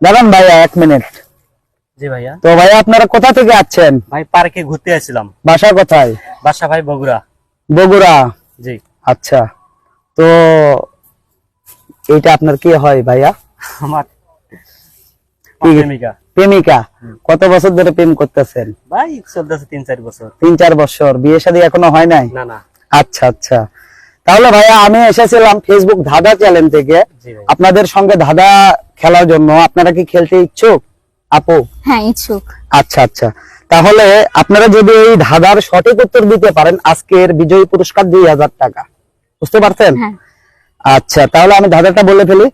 দাঁড়ান ভাইয়া এক মিনিট জি ভাইয়া। তো ভাইয়া আপনারা কোথা থেকে আসছেন? ভাই পার্কে ঘুরতে আসছিলাম। বাসা কোথায়? বাসা ভাই বগুড়া। বগুড়া? জি। আচ্ছা। তো এইটা আপনার কি হয় ভাইয়া? আমার প্রেমিকা। প্রেমিকা? কত বছর ধরে প্রেম করতেছেন? ভাই চলতেছে তিন চার বছর। তিন চার বছর। বিয়ে শাদী এখনও হয় নাই? না না। আচ্ছা আচ্ছা। তাহলে ভাইয়া আমি এসেছিলাম ফেসবুক ধাঁধা চ্যানেল থেকে। আপনাদের সঙ্গে ধাঁধা খেলার জন্য। আপনারা কি খেলতে ইচ্ছুক? আপু? হ্যাঁ ইচ্ছুক। আচ্ছা আচ্ছা। তাহলে আপনারা যদি এই ধাঁধার সঠিক উত্তর দিতে পারেন আজকের বিজয়ী পুরস্কার দুই হাজার টাকা। বুঝতে পারছেন? হ্যাঁ। আচ্ছা তাহলে আমি ধাঁধাটা বলে ফেলি।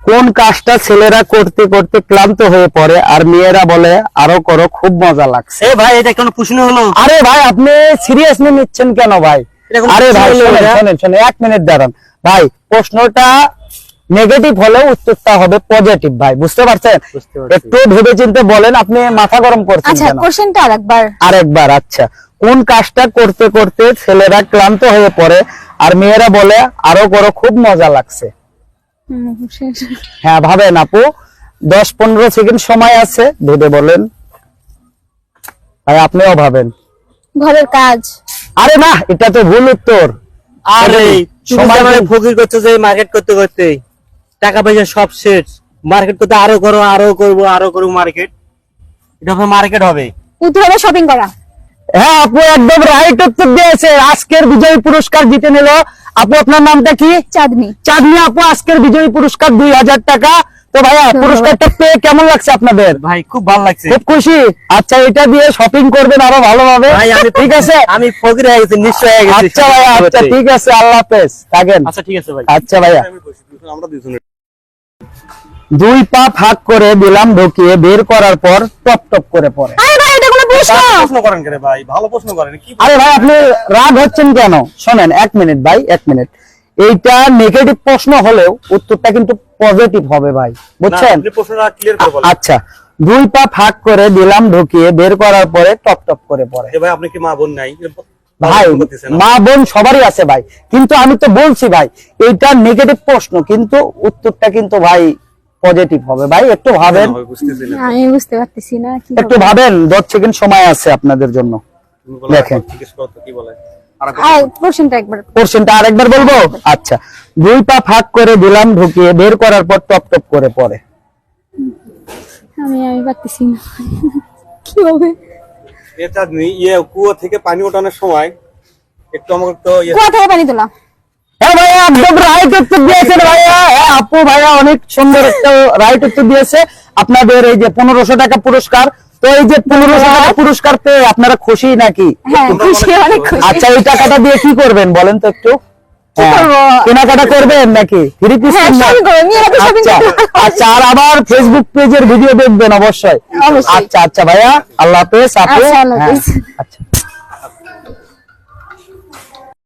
কোন কাজটা ছেলেরা করতে করতে ক্লান্ত হয়ে পড়ে আর মেয়েরা বলে আরও করো খুব মজা লাগছে ভাই এটা কোনো প্রশ্ন হলো? আরে ভাই আপনি সিরিয়াসলি নিচ্ছেন কেন ভাই? আরে ভাই। শোনেন শোনেন এক মিনিট দাঁড়ান। ভাই প্রশ্নটা নেগেটিভ হলেও উত্তরটা হবে পজিটিভ ভাই। বুঝতে পারছেন? একটু ভেবে চিন্তে বলেন আপনি মাথা গরম করছেন আচ্ছা কোশ্চেনটা আরেকবার। আরেকবার আচ্ছা। কোন কাজটা করতে করতে ছেলেরা ক্লান্ত হয়ে পড়ে আর মেয়েরা বলে আরও করো খুব মজা লাগছে। হ্যাঁ ভাবেন আপু। দশ পনেরো সেকেন্ড সময় আছে ভেবে বলেন। ভাই আপনিও ভাবেন। ঘরের কাজ। আরে না এটা তো ভুল উত্তর। আরে সময় সময় ফকির করছে যে মার্কেট করতে করতে টাকা পয়সা সব শেষ। মার্কেট করতে আরও করো আরও করব আরও করব মার্কেট এটা হবে মার্কেট হবে। হবে শপিং করা। হ্যাঁ আপু একদম রাইট উত্তর দিয়েছে। আজকের বিজয়ী পুরস্কার জিতে নিল। আপু আপনার নামটা কি? চাঁদনি। চাঁদনি আপু আজকের বিজয়ী পুরস্কার দুই হাজার টাকা। তো ভাইয়া পুরস্কারটা পেয়ে কেমন লাগছে আপনাদের? ভাই খুব ভালো লাগছে। খুব খুশি? আচ্ছা এটা দিয়ে শপিং করবেন আরও ভালোভাবে। ভাই আমি ঠিক আছে? আমি ফকির হয়ে গেছি নিশ্চয় হয়ে গেছি। আচ্ছা ভাইয়া আচ্ছা ঠিক আছে আল্লাহ হাফেজ। থাকেন। আচ্ছা ঠিক আছে ভাই। আচ্ছা ভাইয়া। আমরা দুজনে। দুই পা ফাঁক করে দিলাম ঢুকিয়ে বের করার পর টপ টপ করে পড়ে। আরে ভাই এটা কোনো প্রশ্ন। প্রশ্ন করেন কেন ভাই ভালো প্রশ্ন করেন কি আরে ভাই আপনি রাগ হচ্ছেন কেন? শোনেন এক মিনিট ভাই এক মিনিট। এইটা নেগেটিভ প্রশ্ন হলেও উত্তরটা কিন্তু পজিটিভ হবে ভাই বুঝছেন? আপনি প্রশ্নটা ক্লিয়ার করে বলেন। আচ্ছা দুই পা ফাঁক করে দিলাম ঢুকিয়ে বের করার পরে টপ টপ করে পড়ে। ভাই আপনি কি মা বোন নাই? ভাই মা বোন সবারই আছে ভাই কিন্তু আমি তো বলছি ভাই এইটা নেগেটিভ প্রশ্ন কিন্তু উত্তরটা কিন্তু ভাই পজিটিভ হবে। ভাই একটু ভাবেন। আমি বুঝতেছি না আমি বুঝতে পারতেছি না কি একটু ভাবেন দশ সেকেন্ড সময় আছে আপনাদের জন্য। দেখেন। জিজ্ঞেস করো তো কি বলে। আর আর কোশ্চেনটা একবার। কোশ্চেনটা আরেকবার বলব? আচ্ছা। দুই পা ফাঁক করে দিলাম ঢুকিয়ে বের করার পর টপ টপ করে পড়ে। আমি আমি পারতেছি না। কি হবে? এটা ইয়ে কুয়ো থেকে পানি ওঠানোর সময় একটু আমাকে তো ইয়ে কুয়া থেকে পানি তোলা। আপু ভাইয়া অনেক সুন্দর একটা রাইট উত্তর দিয়েছে। আপনাদের এই যে পনেরোশো টাকা পুরস্কার তো এই যে পনেরোশো টাকা পুরস্কার পেয়ে আপনারা খুশি নাকি? হ্যাঁ আচ্ছা ওই টাকাটা দিয়ে কি করবেন বলেন তো একটু? হ্যাঁ, কেনাকাটা করবেন নাকি? থ্রি পিস হ্যাঁ আচ্ছা। আচ্ছা আর আবার ফেসবুক পেজের ভিডিও দেখবেন অবশ্যই। আচ্ছা আচ্ছা ভাইয়া আল্লাহ হাফেজ আপু। হ্যাঁ। আচ্ছা।